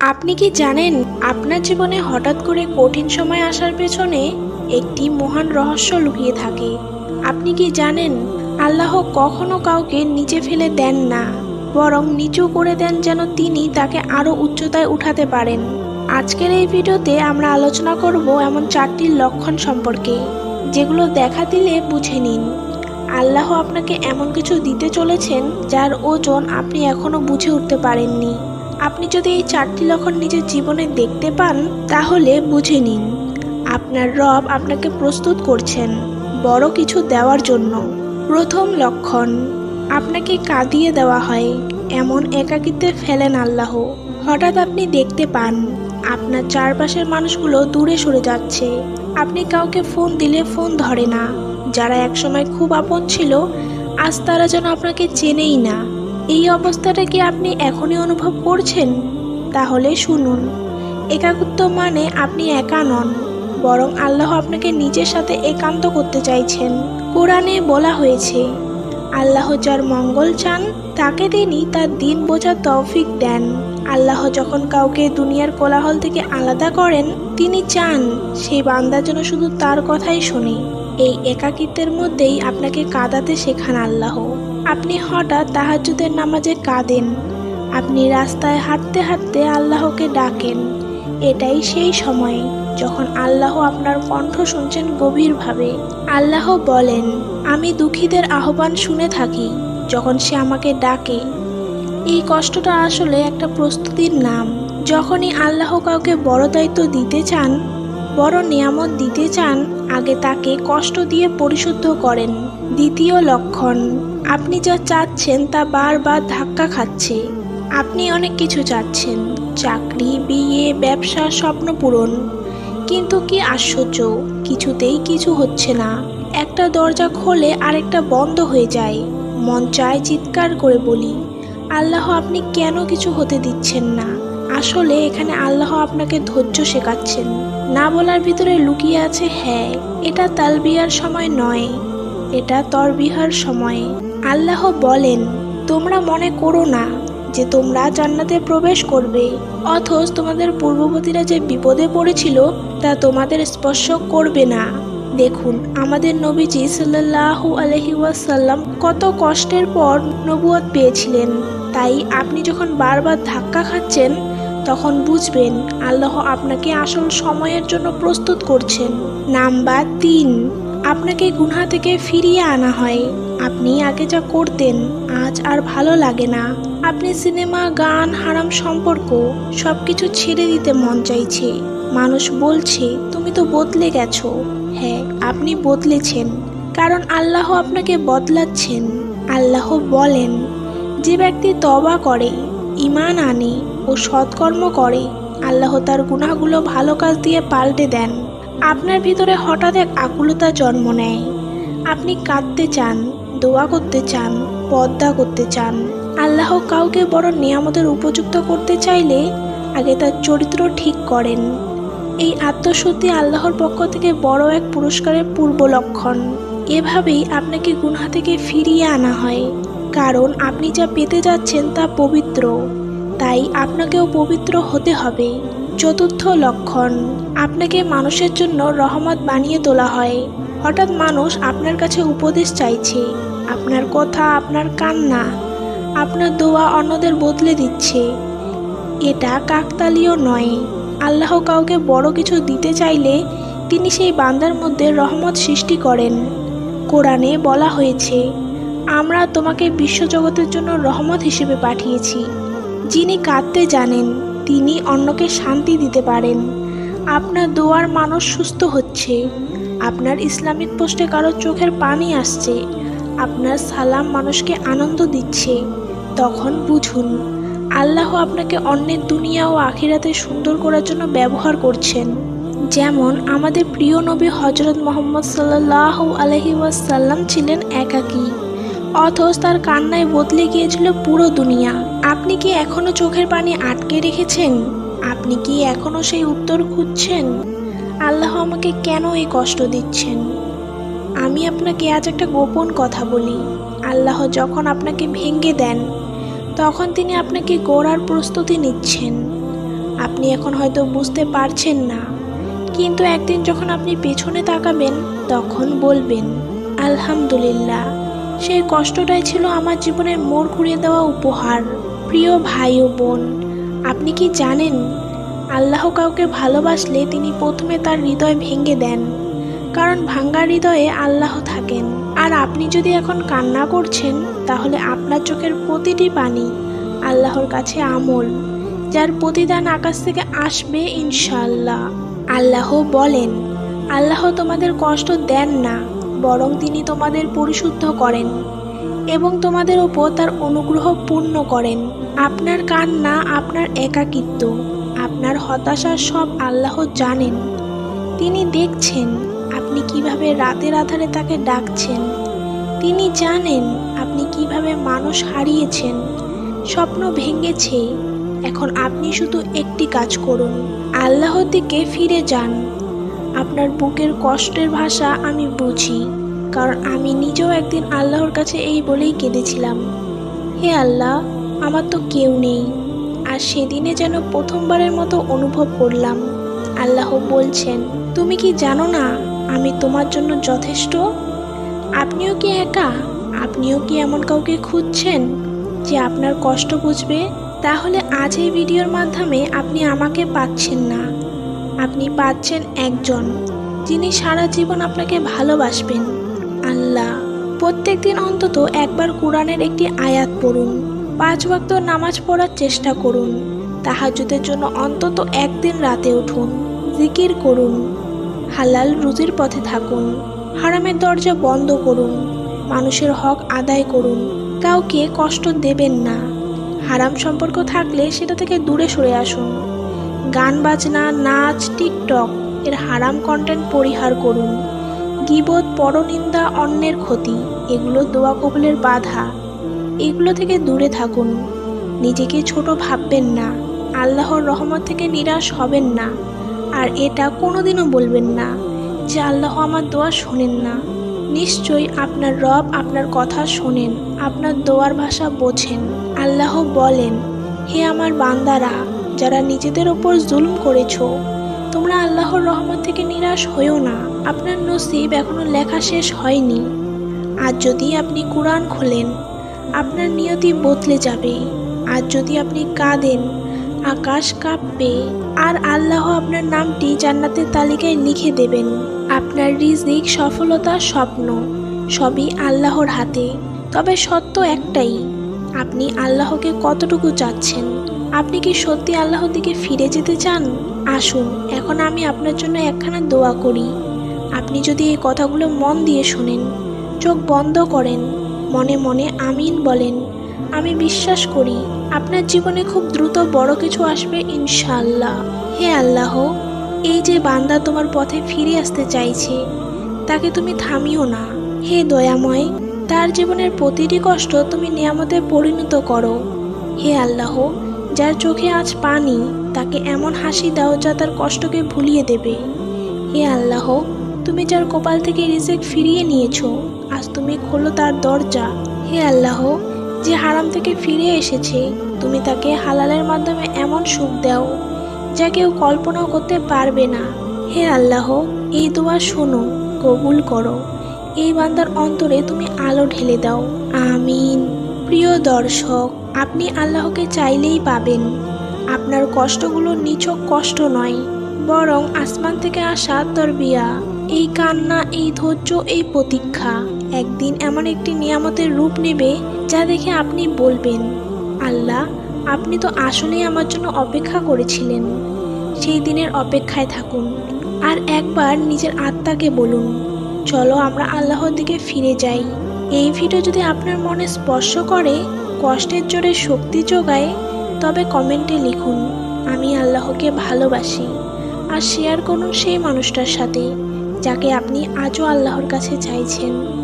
আপনি কি জানেন আপনার জীবনে হঠাৎ করে কঠিন সময় আসার পেছনে একটি মহান রহস্য লুকিয়ে থাকে? আপনি কি জানেন আল্লাহ কখনো কাউকে নিচে ফেলে দেন না, বরং নিচু করে দেন যেন তিনি তাকে আরও উচ্চতায় উঠাতে পারেন? আজকের এই ভিডিওতে আমরা আলোচনা করব এমন চারটি লক্ষণ সম্পর্কে, যেগুলো দেখা দিলে বুঝে নিন। আল্লাহ আপনাকে এমন কিছু দিতে চলেছেন যার ওজন আপনি এখনও বুঝে উঠতে পারেননি। আপনি যদি এই চারটি লক্ষণ নিজের জীবনে দেখতে পান, তাহলে বুঝে নিন, আপনার রব আপনাকে প্রস্তুত করছেন বড় কিছু দেওয়ার জন্য। প্রথম লক্ষণ, আপনাকে কাঁদিয়ে দেওয়া হয়, এমন একাকিত্বে ফেলেন আল্লাহ। হঠাৎ আপনি দেখতে পান, আপনার চারপাশের মানুষগুলো দূরে সরে যাচ্ছে। আপনি কাউকে ফোন দিলে ফোন ধরে না। যারা একসময় খুব আপন ছিল, আজ তারা যেন আপনাকে চেনেই না। এই অবস্থাটা কি আপনি এখনই অনুভব করছেন? তাহলে শুনুন। একাকিত্ব মানে আপনি একা নন, বরং আল্লাহ আপনাকে নিজের সাথে একান্ত করতে চাইছেন। কোরআনে বলা হয়েছে, আল্লাহ যার মঙ্গল চান, তাকে তিনি তার দিন বোঝার তৌফিক দেন। আল্লাহ যখন কাউকে দুনিয়ার কোলাহল থেকে আলাদা করেন, তিনি চান সেই বান্দা যেন শুধু তার কথাই শোনে। এই একাকিত্বের মধ্যেই আপনাকে কাঁদাতে শেখান আল্লাহ। আপনি হঠাৎ তাহাজ্জুদের নামাজে কাঁদেন। আপনি রাস্তায় হাঁটতে হাঁটতে আল্লাহকে ডাকেন। এটাই সেই সময় যখন আল্লাহ আপনার কণ্ঠ শুনছেন গভীরভাবে। আল্লাহ বলেন, আমি দুঃখীদের আহ্বান শুনে থাকি যখন সে আমাকে ডাকে। এই কষ্টটা আসলে একটা প্রস্তুতির নাম। যখনই আল্লাহ কাউকে বড় দায়িত্ব দিতে চান, বড় নিয়ামত দিতে চান, আগে তাকে কষ্ট দিয়ে পরিশুদ্ধ করেন। দ্বিতীয় লক্ষণ আপনি যা চাচ্ছেন তা বারবার ধাক্কা খাচ্ছে। আপনি অনেক কিছু চাচ্ছেন। চাকরি, বিয়ে, ব্যবসা, স্বপ্ন পূরণ। কিন্তু কি আশ্চর্য, কিছুতেই কিছু হচ্ছে না। একটা দরজা খোলে আরেকটা বন্ধ হয়ে যায়। মন চায় চিৎকার করে বলি, আল্লাহ আপনি কেন কিছু হতে দিচ্ছেন না? আসলে এখানে আল্লাহ আপনাকে ধৈর্য শেখাচ্ছেন। না বলার ভিতরে লুকিয়ে আছে হ্যাঁ এটা তালবিয়ার সময় নয়, এটা তরবিহার সময়। আল্লাহ বলেন, তোমরা মনে করো না যে তোমরা জান্নাতে প্রবেশ করবে, অথচ তোমাদের পূর্ববর্তীরা যে বিপদে পড়েছিল তা তোমাদের স্পর্শ করবে না। দেখুন, আমাদের নবীজি সাল্লাহু আলহি ওয়াসাল্লাম কত কষ্টের পর নবুয়ত পেয়েছিলেন। তাই আপনি যখন বারবার ধাক্কা খাচ্ছেন, তখন বুঝবেন আল্লাহ আপনাকে আসল সময়ের জন্য প্রস্তুত করছেন। নাম্বার তিন আপনাকে গুনহা থেকে ফিরিয়ে আনা হয়। আপনি আগে যা করতেন, আজ আর ভালো লাগে না। আপনি সিনেমা, গান, হারাম সম্পর্ক সবকিছু ছেড়ে দিতে মন চাইছে। মানুষ বলছে, তুমি তো বদলে গেছো। হ্যাঁ আপনি বদলেছেন, কারণ আল্লাহ আপনাকে বদলাচ্ছেন। আল্লাহ বলেন, যে ব্যক্তি তবা করে ইমান আনে ও সৎকর্ম করে, আল্লাহ তার গুনাহগুলো ভালো কাজ দিয়ে পাল্টে দেন। আপনার ভিতরে হঠাৎ এক আকুলতা জন্ম নেয়। আপনি কাঁদতে চান, দোয়া করতে চান, পদ্মা করতে চান। আল্লাহ কাউকে বড় নিয়ামতের উপযুক্ত করতে চাইলে আগে তার চরিত্র ঠিক করেন। এই আত্মশুদ্ধি আল্লাহর পক্ষ থেকে বড় এক পুরস্কারের পূর্ব লক্ষণ। এভাবেই আপনাকে গুনহা থেকে ফিরিয়ে আনা হয়। কারণ আপনি যা পেতে যাচ্ছেন তা পবিত্র। তাই আপনাকেও পবিত্র হতে হবে। চতুর্থ লক্ষণ, আপনাকে মানুষের জন্য রহমত বানিয়ে তোলা হয়। হঠাৎ মানুষ আপনার কাছে উপদেশ চাইছে। আপনার কথা, আপনার কান্না, আপনার দোয়া অন্যদের বদলে দিচ্ছে। এটা কাকতালীয় নয়। আল্লাহ কাউকে বড় কিছু দিতে চাইলে তিনি সেই বান্দার মধ্যে রহমত সৃষ্টি করেন। কোরআনে বলা হয়েছে, আমরা তোমাকে বিশ্বজগতের জন্য রহমত হিসেবে পাঠিয়েছি। যিনি কাঁদতে জানেন তিনি অন্যকে শান্তি দিতে পারেন। আপনার দোয়ার মানুষ সুস্থ হচ্ছে। আপনার ইসলামিক পোস্টে কারও চোখের পানি আসছে। আপনার সালাম মানুষকে আনন্দ দিচ্ছে। তখন বুঝুন, আল্লাহ আপনাকে অন্যের দুনিয়া ও আখিরাতে সুন্দর করার জন্য ব্যবহার করছেন। যেমন আমাদের প্রিয় নবী হজরত মোহাম্মদ সাল্লাহ আলহি ওয়াসাল্লাম ছিলেন একাকী। অথচ তার কান্নায় বদলে গিয়েছিল পুরো দুনিয়া। আপনি কি এখনও চোখের পানি আটকে রেখেছেন? আপনি কি এখনও সেই উত্তর খুঁজছেন? আল্লাহ আমাকে কেন এই কষ্ট দিচ্ছেন? আমি আপনাকে আজ একটা গোপন কথা বলি। আল্লাহ যখন আপনাকে ভেঙে দেন, তখন তিনি আপনাকে গোড়ার প্রস্তুতি নিচ্ছেন। আপনি এখন হয়তো বুঝতে পারছেন না, কিন্তু একদিন যখন আপনি পেছনে তাকাবেন, তখন বলবেন, আলহামদুলিল্লাহ। সেই কষ্টটাই ছিল আমার জীবনের মোড় ঘুরিয়ে দেওয়া উপহার। প্রিয় ভাই ও বোন, আপনি কি জানেন, আল্লাহ কাউকে ভালোবাসলে তিনি প্রথমে তার হৃদয় ভেঙে দেন। কারণ ভাঙ্গা হৃদয়ে আল্লাহ থাকেন। আর আপনি যদি এখন কান্না করছেন, তাহলে আপনার চোখের প্রতিটি পানি আল্লাহর কাছে আমল, যার প্রতিদান আকাশ থেকে আসবে ইনশাল্লাহ আল্লাহ বলেন, আল্লাহ তোমাদের কষ্ট দেন না। বরং তিনি তোমাদের পরিশুদ্ধ করেন এবং তোমাদের ওপর তার অনুগ্রহ পূর্ণ করেন। আপনার কান্না আপনার একাকিত্ব, আপনার হতাশা সব আল্লাহ জানেন। তিনি দেখছেন আপনি কীভাবে রাতের আধারে তাকে ডাকছেন। তিনি জানেন আপনি কীভাবে মানুষ হারিয়েছেন। স্বপ্ন ভেঙেছে, এখন আপনি শুধু একটি কাজ করুন, আল্লাহর দিকে ফিরে যান। আপনার বুকের কষ্টের ভাষা আমি বুঝি, কারণ আমি নিজেও একদিন আল্লাহর কাছে এই বলেই কেঁদেছিলাম। হে আল্লাহ, আমার তো কেউ নেই। আর সেদিনে যেন প্রথমবারের মতো অনুভব করলাম। আল্লাহ বলছেন, তুমি কি জানো না আমি তোমার জন্য যথেষ্ট? আপনিও কি একা? আপনিও কি এমন কাউকে খুঁজছেন যে আপনার কষ্ট বুঝবে? তাহলে আজ এই ভিডিওর মাধ্যমে আপনি আমাকে পাচ্ছেন না। আপনি পাচ্ছেন একজন, যিনি সারা জীবন আপনাকে ভালোবাসবেন। আল্লাহ প্রত্যেক দিন অন্তত একবার কোরআনের একটি আয়াত পড়ুন। পাঁচ ওয়াক্ত নামাজ পড়ার চেষ্টা করুন। তাহাজুদের জন্য অন্তত একদিন রাতে উঠুন। জিকির করুন। হালাল রুজির পথে থাকুন। হারামের দরজা বন্ধ করুন। মানুষের হক আদায় করুন। কাউকে কষ্ট দেবেন না। হারাম সম্পর্ক থাকলে সেটা থেকে দূরে সরে আসুন। গান বাজনা, নাচ, টিকটক, এর হারাম কন্টেন্ট পরিহার করুন। গিবত, পরনিন্দা, অন্যের ক্ষতি, এগুলো দোয়া কবুলের বাধা। এগুলো থেকে দূরে থাকুন। নিজেকে ছোট ভাববেন না। আল্লাহর রহমত থেকে নিরাশ হবেন না। আর এটা কোনোদিনও বলবেন না যে আল্লাহ আমার দোয়া শোনেন না। নিশ্চয়ই আপনার রব আপনার কথা শোনেন, আপনার দোয়ার ভাষা বোঝেন। আল্লাহ বলেন, হে আমার বান্দারা যারা নিজেদের ওপর জুলুম করেছ, তোমরা আল্লাহর রহমত থেকে নিরাশ হয়েও না। আপনার নসিব এখনও লেখা শেষ হয়নি। আর যদি আপনি কোরআন খোলেন, আপনার নিয়তি বদলে যাবে। আর যদি আপনি কাঁদেন, আকাশ কাঁপবে, আর আল্লাহ আপনার নামটি জান্নাতের তালিকায় লিখে দেবেন। আপনার রিজিক, সফলতা স্বপ্ন, সবই আল্লাহর হাতে। তবে সত্য একটাই, আপনি আল্লাহকে কতটুকু চাচ্ছেন? আপনি কি সত্যি আল্লাহর দিকে ফিরে যেতে চান? আসুন, এখন আমি আপনার জন্য একখানা দোয়া করি। আপনি যদি এই কথাগুলো মন দিয়ে শোনেন, চোখ বন্ধ করেন, মনে মনে আমিন বলেন। আমি বিশ্বাস করি, আপনার জীবনে খুব দ্রুত বড় কিছু আসবে ইনশাল্লাহ হে আল্লাহ, এই যে বান্দা তোমার পথে ফিরে আসতে চাইছে, তাকে তুমি থামিও না। হে দয়াময়, তার জীবনের প্রতিটি কষ্ট তুমি নিয়ামতে পরিণত করো। হে আল্লাহ যার চোখে আজ পানি, তাকে এমন হাসি দাও যা তার কষ্টকে ভুলিয়ে দেবে। হে আল্লাহ, তুমি যার কপাল থেকে রিজেক ফিরিয়ে নিয়েছ, আজ তুমি খোলো তার দরজা। হে আল্লাহ, যে হারাম থেকে ফিরে এসেছে, তুমি তাকে হালালের মাধ্যমে এমন সুখ দাও, যা কেউ কল্পনাও করতে পারবে না। হে আল্লাহ, এই দোয়া শোনো, কবুল করো। এই বান্দার অন্তরে তুমি আলো ঢেলে দাও। আমিন। প্রিয় দর্শক আপনি আল্লাহকে চাইলেই পাবেন। আপনার কষ্টগুলো নিছক কষ্ট নয়, বরং আসমান থেকে আসা তরবিয়া, এই কান্না, এই ধৈর্য, এই প্রতীক্ষা। একদিন এমন একটি নিয়ামতের রূপ নেবে যা দেখে আপনি বলবেন, আল্লাহ, আপনি তো আসলেই আমার জন্য অপেক্ষা করেছিলেন। সেই দিনের অপেক্ষায় থাকুন, আর একবার নিজের আত্মাকে বলুন, চলো আমরা আল্লাহর দিকে ফিরে যাই। এই ভিডিও যদি আপনার মনে স্পর্শ করে, কষ্টের জোরে শক্তি যোগায়, তবে কমেন্টে লিখুন, আমি আল্লাহকে ভালোবাসি। আর শেয়ার করুন সেই মানুষটার সাথে, যাকে আপনি আজও আল্লাহর কাছে চাইছেন।